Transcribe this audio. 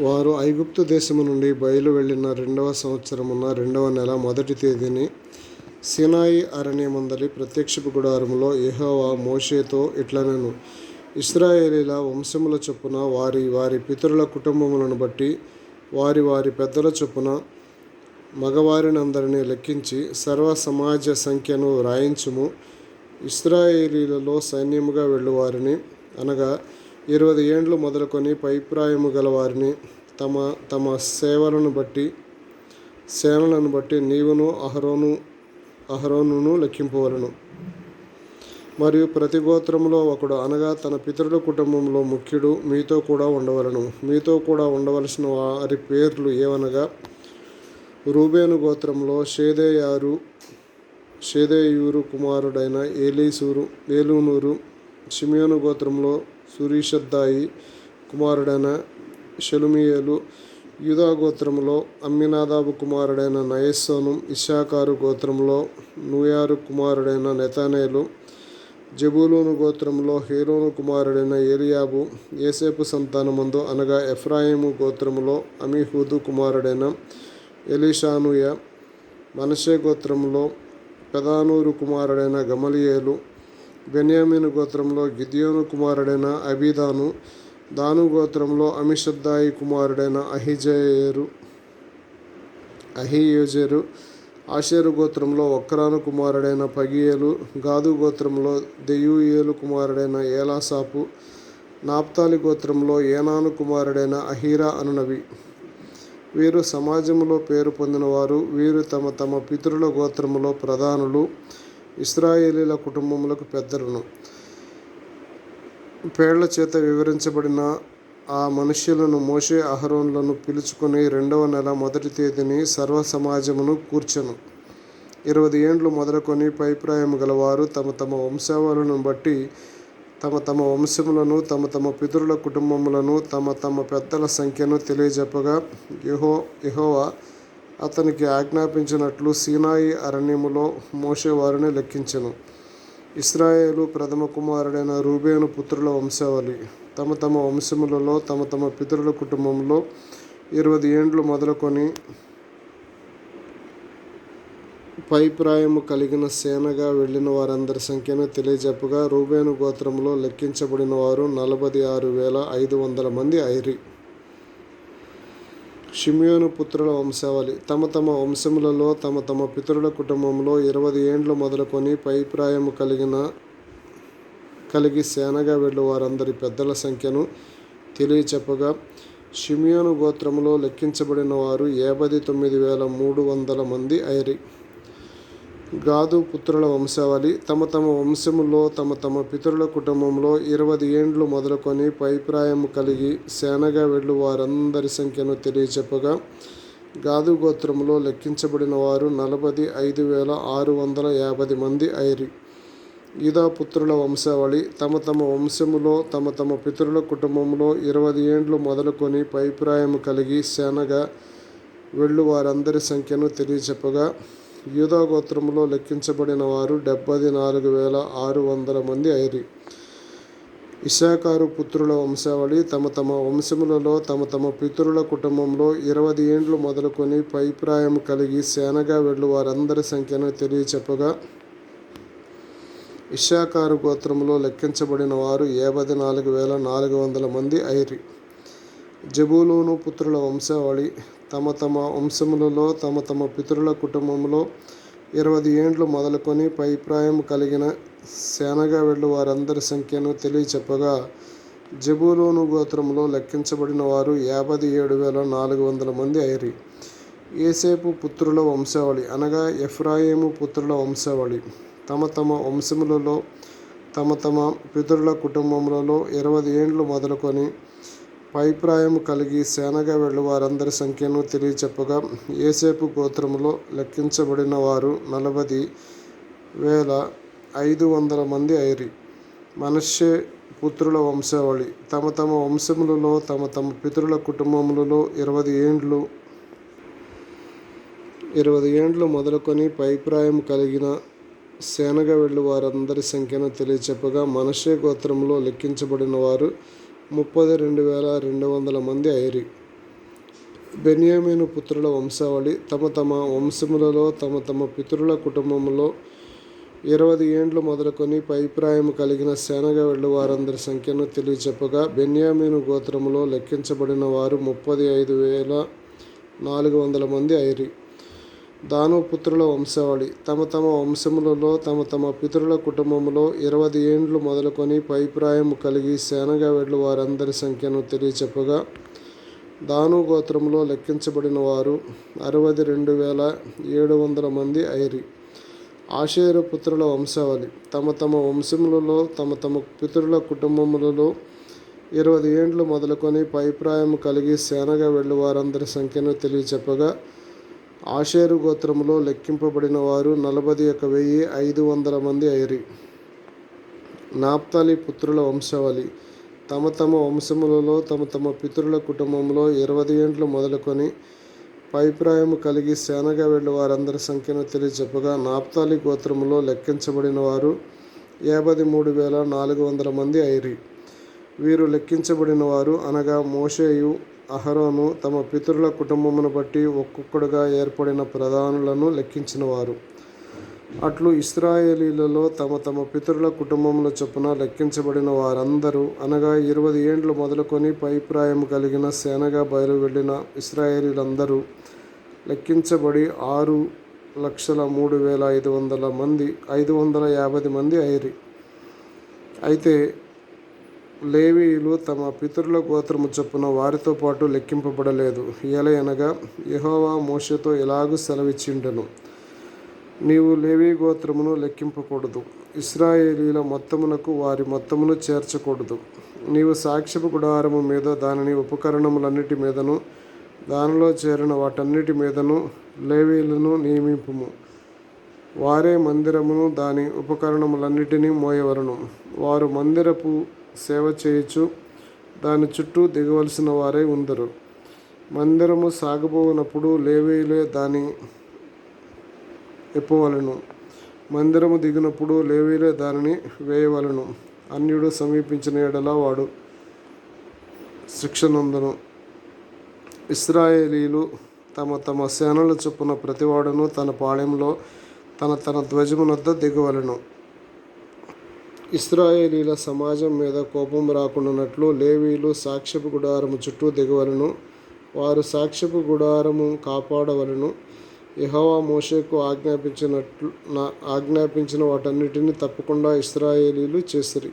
వారు ఐగుప్తు దేశము నుండి బయలు వెళ్ళిన రెండవ సంవత్సరమున రెండవ నెల మొదటి తేదీని సీనాయి అరణ్యమందలి ప్రత్యక్షపు గుడారములో యెహోవా మోషేతో ఇట్లనను. ఇస్రాయేలీల వంశముల చొప్పున వారి వారి పితరుల కుటుంబములను బట్టి వారి వారి పెద్దల చొప్పున మగవారినందరినీ లెక్కించి సర్వ సమాజ సంఖ్యను వ్రాయించుము. ఇస్రాయేలీలలో సైన్యముగా వెళ్ళువారిని అనగా ఇరవై ఏండ్లు మొదలుకొని పైప్రాయము గలవారిని తమ తమ సేవలను బట్టి సేనలను బట్టి నీవును అహరోను అహరోనును లెక్కింపవలను. మరియు ప్రతి గోత్రంలో ఒకడు అనగా తన పితరుల కుటుంబంలో ముఖ్యుడు మీతో కూడా ఉండవలను. మీతో కూడా ఉండవలసిన వారి పేర్లు ఏవనగా రూబేను గోత్రంలో షేదేయారు షేదేయూరు కుమారుడైన ఏలీసూరు ఏలూనూరు షిమియోను గోత్రంలో సురీషద్దాయి కుమారుడైన షెలుమియేలు యూదా గోత్రంలో అమ్మినాదాబు కుమారుడైన నయస్సోను ఇషాకారు గోత్రంలో నూయారు కుమారుడైన నెతానేలు జబూలూను గోత్రంలో హేరోను కుమారుడైన ఏలియాబు ఏసేపు సంతానమందు అనగా ఎఫ్రాయిము గోత్రములో అమీహూదు కుమారుడైన ఎలీషానుయ మనషే గోత్రంలో పెదానూరు కుమారుడైన గమలియేలు బెన్యామీను గోత్రంలో గిద్యోను కుమారుడైన అబీదాను దాను గోత్రంలో అమిషద్దాయి కుమారుడైన అహిజయేరు అహియోజేరు ఆషేరు గోత్రంలో ఒక్రాను కుమారుడైన పగియేలు గాదు గోత్రంలో దెయూయేలు కుమారుడైన ఏలాసాపు నాప్తాలి గోత్రంలో ఏనాను కుమారుడైన అహీరా అనునవి. వీరు సమాజంలో పేరు పొందినవారు వీరు తమ తమ పితరుల గోత్రములో ప్రధానులు. ఇస్రాయేలీల కుటుంబములకు పెద్దలను పేళ్ళ చేత వివరించబడిన ఆ మనుష్యులను మోషే అహరోన్లను పిలుచుకొని రెండవ నెల మొదటి తేదీని సర్వ సమాజమును కూర్చెను. ఇరవై ఏండ్లు మొదలుకొని పైప్రాయం గలవారు తమ తమ వంశావళులను బట్టి తమ తమ వంశములను తమ తమ పితరుల కుటుంబములను తమ తమ పెద్దల సంఖ్యను తెలియజెప్పగా యహో యహోవా అతనికి ఆజ్ఞాపించినట్లు సీనాయి అరణ్యములో మోషే వారిని లెక్కించెను. ఇస్రాయేలు ప్రథమ కుమారుడైన రూబేను పుత్రుల వంశావళి. తమ తమ వంశములలో తమ తమ పితరుల కుటుంబంలో ఇరవై ఏండ్లు మొదలుకొని పైప్రాయము కలిగిన సేనగా వెళ్ళిన వారందరి సంఖ్యను తెలియజెప్పగా రూబేను గోత్రంలో లెక్కించబడిన వారు నలభై ఆరు వేల ఐదు వందల మంది ఐరి. షిమ్యోను పుత్రుల వంశావళి. తమ తమ వంశములలో తమ తమ పితరుల కుటుంబంలో ఇరవై ఏండ్లు మొదలుకొని పైప్రాయము కలిగిన కలిగి సేనగా వెళ్ళు వారందరి పెద్దల సంఖ్యను తెలియచెప్పగా షిమియోను గోత్రములో లెక్కించబడిన వారు యాభై తొమ్మిది వేల మూడు వందల మంది ఐరి. గాదు పుత్రుల వంశావళి. తమ తమ వంశములో తమ తమ పితరుల కుటుంబంలో ఇరవై ఏండ్లు మొదలుకొని పైప్రాయం కలిగి సేనగా వెళ్ళు వారందరి సంఖ్యను తెలియచెప్పగా. గాదు గోత్రములో లెక్కించబడిన వారు నలభై ఐదు వేల ఆరు వందల యాభై మంది ఐరి. ఇదా పుత్రుల వంశావళి. తమ తమ వంశములో తమ తమ పితరుల కుటుంబంలో ఇరవై ఏండ్లు మొదలుకొని పైప్రాయము కలిగి సేనగా వెళ్ళు వారందరి సంఖ్యను తెలియచెప్పగా. యూదా గోత్రములో లెక్కించబడిన వారు డెబ్బది నాలుగు వేల ఆరు వందల మంది ఐరి. ఇషాకారు పుత్రుల వంశావళి తమ తమ వంశములలో తమ తమ పితరుల కుటుంబంలో ఇరవై ఏండ్లు మొదలుకొని పైప్రాయం కలిగి సేనగా వెళ్ళు వారందరి సంఖ్యను తెలియచెప్పగా ఇషాకారు గోత్రంలో లెక్కించబడిన వారు యాభై నాలుగు వేల నాలుగు వందల మంది ఐరి. జబూలోను పుత్రుల వంశావళి తమ తమ వంశములలో తమ తమ పితరుల కుటుంబంలో ఇరవై ఏండ్లు మొదలుకొని పైప్రాయం కలిగిన సేనగా వెళ్ళు వారందరి సంఖ్యను తెలియచెప్పగా జబులోను గోత్రంలో లెక్కించబడిన వారు యాభై ఏడు వేల నాలుగు వందల మంది ఐరి. ఏసేపు పుత్రుల వంశావళి అనగా ఎఫ్రాయిము పుత్రుల వంశావళి. తమ తమ వంశములలో తమ తమ పితరుల కుటుంబములలో ఇరవై ఏండ్లు మొదలుకొని పైప్రాయం కలిగి సేనగా వెళ్ళు వారందరి సంఖ్యను తెలియచెప్పగా ఏసేపు గోత్రములో లెక్కించబడిన వారు నలభై వేల ఐదు వందల మంది ఐరి. మనషే పుత్రుల వంశావళి. తమ తమ వంశములలో తమ తమ పితరుల కుటుంబములలో ఇరవై ఏండ్లు ఇరవై ఏండ్లు మొదలుకొని పైప్రాయం కలిగిన సేనగా వెళ్ళు వారందరి సంఖ్యను తెలియచెప్పగా మనషే గోత్రంలో లెక్కించబడిన వారు ముప్పై రెండు వేల రెండు వందల మంది ఐరి బెన్యామీను పుత్రుల వంశావళి తమ తమ వంశములలో తమ తమ పితరుల కుటుంబంలో ఇరవై ఏండ్లు మొదలుకొని పైప్రాయం కలిగిన సేనగా వెళ్ళు వారందరి సంఖ్యను తెలియచెప్పగా బెన్యామీను గోత్రములో లెక్కించబడిన వారు ముప్పది ఐదు వేల నాలుగు వందల మంది ఐరి దాను పుత్రుల వంశావళి. తమ తమ వంశములలో తమ తమ పితరుల కుటుంబములో ఇరవై ఏండ్లు మొదలుకొని పైప్రాయము కలిగి సేనగా వెళ్ళు వారందరి సంఖ్యను తెలియచెప్పగా దాను గోత్రములో లెక్కించబడిన వారు అరవై రెండు వేల ఏడు వందల మంది ఐరి. ఆషేరు పుత్రుల వంశావళి. తమ తమ వంశములలో తమ తమ పితరుల కుటుంబములలో ఇరవై ఏండ్లు మొదలుకొని పైప్రాయం కలిగి సేనగా వెళ్ళు వారందరి సంఖ్యను తెలియచెప్పగా ఆషేరు గోత్రములో లెక్కింపబడిన వారు నలభై ఒక వెయ్యి ఐదు వందల మంది ఐరి. నాప్తాలి పుత్రుల వంశావళి. తమ తమ వంశములలో తమ తమ పితరుల కుటుంబంలో ఇరవై ఏండ్లు మొదలుకొని పైప్రాయము కలిగి సేనగా వెళ్ళి వారందరి సంఖ్యను తెలియచెప్పగా నాప్తాలి గోత్రములో లెక్కించబడిన వారు యాభై మూడు వేల నాలుగు వందల మంది ఐరి. వీరు లెక్కించబడిన వారు అనగా మోషేయు అహరోను తమ పితరుల కుటుంబమును బట్టి ఒక్కొక్కడుగా ఏర్పడిన ప్రధానులను లెక్కించిన వారు. అట్లు ఇస్రాయేలీలలో తమ తమ పితరుల కుటుంబముల చొప్పున లెక్కించబడిన వారందరూ అనగా ఇరవై ఏండ్లు మొదలుకొని పైప్రాయం కలిగిన సేనగా బయలు వెళ్ళిన ఇస్రాయేలీలందరూ లెక్కించబడి ఆరు లక్షల మూడు వేల ఐదు వందల మంది ఐదు వందల యాభై మంది అయిరి. అయితే లేవీయులు తమ పితరుల గోత్రము చొప్పున వారితో పాటు లెక్కింపబడలేదు. ఎలయనగా యహోవా మోషతో ఎలాగూ సెలవిచ్చిండెను? నీవు లేవీ గోత్రమును లెక్కింపకూడదు. ఇస్రాయేలీల మొత్తమునకు వారి మొత్తమును చేర్చకూడదు. నీవు సాక్ష్యపు గుడారము మీద దానిని ఉపకరణములన్నిటి మీదను దానిలో చేరిన వాటన్నిటి మీదను లేవీలను నియమింపుము. వారే మందిరమును దాని ఉపకరణములన్నిటినీ మోయవలను. వారు మందిరపు సేవ చేయుచు దాని చుట్టూ దిగవలసిన వారే ఉందరు. మందిరము సాగబోనప్పుడు లేవీలే దాని ఎప్పవలను. మందిరము దిగినప్పుడు లేవీలే దానిని వేయవలను. అన్యుడు సమీపించిన ఎడలా వాడు శిక్షనందును. ఇస్రాయేలీలు తమ తమ సేనల చొప్పున ప్రతివాడును తన పాళెంలో తన తన ధ్వజమునొద్ద దిగవలను. ఇస్రాయేలీల సమాజం మీద కోపం రాకుండానట్లు లేవీలు సాక్ష్యపు గుడారము చుట్టూ దిగవలను. వారు సాక్ష్యపు గుడారము కాపాడవలను. యెహోవా మోషేకు ఆజ్ఞాపించినట్లు ఆజ్ఞాపించిన వాటన్నిటిని తప్పకుండా ఇస్రాయేలీలు చేసిరి.